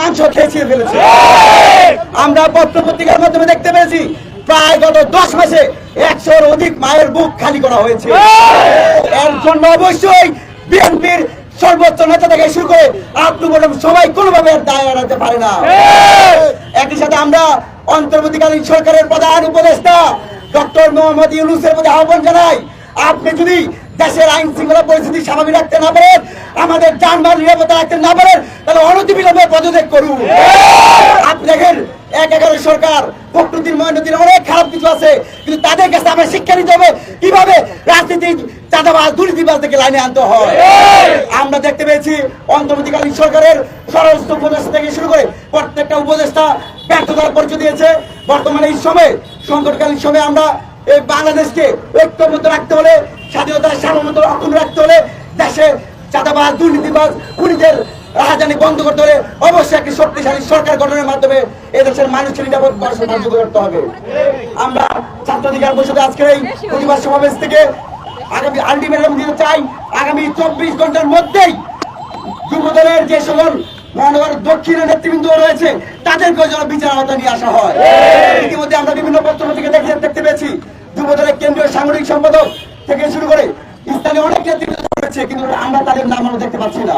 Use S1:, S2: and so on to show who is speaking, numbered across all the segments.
S1: মাংস খেয়েছিয়ে ফেলেছে। মাধ্যমে দেখতে পেয়েছি, প্রায় গত দশ মাসে একশোর অধিক মায়ের বুক খালি করা হয়েছে। এর জন্য অবশ্যই বিএনপির সর্বোচ্চ নেতা থেকে শুরু করে বললাম সবাই কোনোভাবে দায় এড়াতে পারে না। একই সাথে আমরা অন্তর্বর্তীকালীন সরকারের প্রধান উপদেষ্টা ডক্টর মোহাম্মদ ইউনুসের প্রতি আহ্বান জানাই, আপনি যদি দেশের আইন শৃঙ্খলা পরিস্থিতি স্বাভাবিক রাখতে না পারেন, আমাদের যানবাহন নিরাপত্তা রাখতে না পারেন, তাহলে পদত্যাগ করুন। আপনি দেখেন এক এগারো সরকার প্রকৃতির ময়নতির অনেক খারাপ কিছু আছে কিন্তু তাদের কাছে আমরা শিক্ষা নিতে হবে। কীভাবে রাজনীতি চাঁদাবাজ দুর্নীতিবাজ থেকে লাইনে আনতে হয়? আমরা দেখতে পেয়েছি অন্তর্বর্তীকালীন সরকারের স্বরাষ্ট্র উপদেষ্টা থেকে শুরু করে প্রত্যেকটা উপদেষ্টা ব্যর্থতার পরিচয় দিয়েছে। বর্তমানে এই সময়ে সংকটকালীন সময়ে আমরা এই বাংলাদেশকে ঐক্যবদ্ধ রাখতে হলে স্বাধীনতার সার্বভৌমত্ব অক্ষুণ্ণ রাখতে হলে দেশে চাঁদাবাজ দুর্নীতিবাজ খুনিদের রাহাজানি বন্ধ করতে হলে অবশ্যই একটি শক্তিশালী সরকার গঠনের মাধ্যমে এদেশের মানুষের নিরাপদ বাসন সাহায্য করতে হবে। আমরা ছাত্র অধিকার পরিষদে আজকের এই প্রতিবাদ সমাবেশ থেকে আগামী আলটিমেটাম দিতে চাই। আগামী চব্বিশ ঘণ্টার মধ্যেই যুবদলের যে সকল মহানগর দক্ষিণের নেতৃবৃন্দ রয়েছে, তাদেরকেও যেন বিচার আওতা নিয়ে আসা হয়। ইতিমধ্যে আমরা বিভিন্ন পত্র থেকে দেখে দেখতে পেয়েছি। যুবদলের কেন্দ্রীয় সাংগঠনিক সম্পাদক থেকে শুরু করে স্থানীয় অনেক নেতৃবৃন্দ রয়েছে, কিন্তু আমরা তাদের নাম আমরা দেখতে পাচ্ছি না।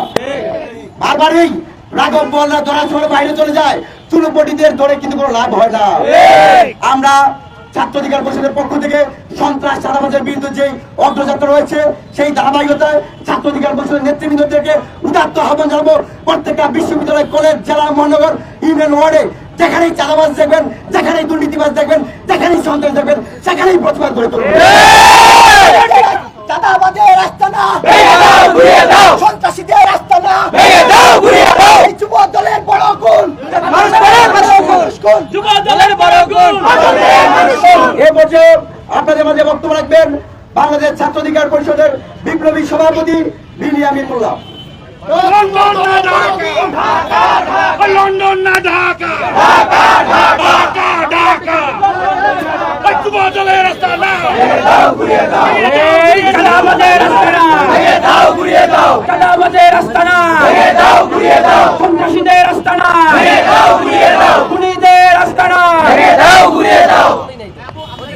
S1: বারবারই রাঘব বলরা ধরা ছোড়ে বাইরে চলে যায়। চুলোপটিদের ধরে কিন্তু কোনো লাভ হয় না। আমরা ছাত্র অধিকার পরিষদের পক্ষ থেকে সন্ত্রাস চাঁদাবাজের বিরুদ্ধে যে অগ্রযাত্রা রয়েছে সেই ধারাবাহিকতায় ছাত্র অধিকার পরিষদের নেতৃবৃন্দ থেকে উদাত্ত আহ্বান জানাব। প্রত্যেকটা বিশ্ববিদ্যালয় কলেজ জেলা মহানগর ইউনিয়ন ওয়ার্ডে যেখানেই চাঁদাবাজ দেখবেন যেখানেই দুর্নীতিবাজ দেখবেন যেখানেই সন্ত্রাস দেখবেন সেখানেই প্রতিবাদ করে তুলবেন। চাঁদাবাজের রাস্তা না সন্ত্রাসীদের রাস্তা না এই যুব দলের বড় গুণ মানুষ গুণ
S2: যুব দলের বড় গুণ।
S1: এ পর্যায়ে আপনাদের মাঝে বক্তব্য রাখবেন বাংলাদেশ ছাত্র অধিকার পরিষদের বিপ্লবী সভাপতি বিনিয়ামিন মোল্লা
S2: লন্ডন না ঢাকা লন্ডন না। ঢাকা ঢাকা ঢাকা ওই যুব দলের রাস্তা না। এই চাঁদাবাজের রাস্তা না চাঁদাবাজের রাস্তা না সন্ত্রাসীদের রাস্তা না খুনিদের রাস্তা না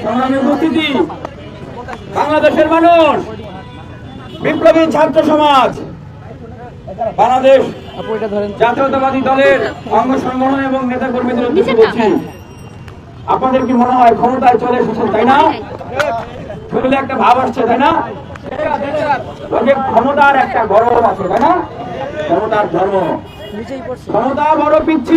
S2: সংগ্রামী উপস্থিতি বাংলাদেশের মানুষ বিপ্লবী ছাত্র সমাজ বাংলাদেশ জাতীয়তাবাদী দলের অঙ্গ সংগঠন এবং নেতা কর্মীদের উদ্দেশ্যে বলছি আপনাদের কি মনে হয় ক্ষমতায় চলে এসেছেন তাই না? শরীরে একটা ভাব আসছে তাই না? ক্ষমতার একটা গর্ব আছে তাই না? ক্ষমতার ধর্ম। ক্ষমতা বড় পিচ্ছি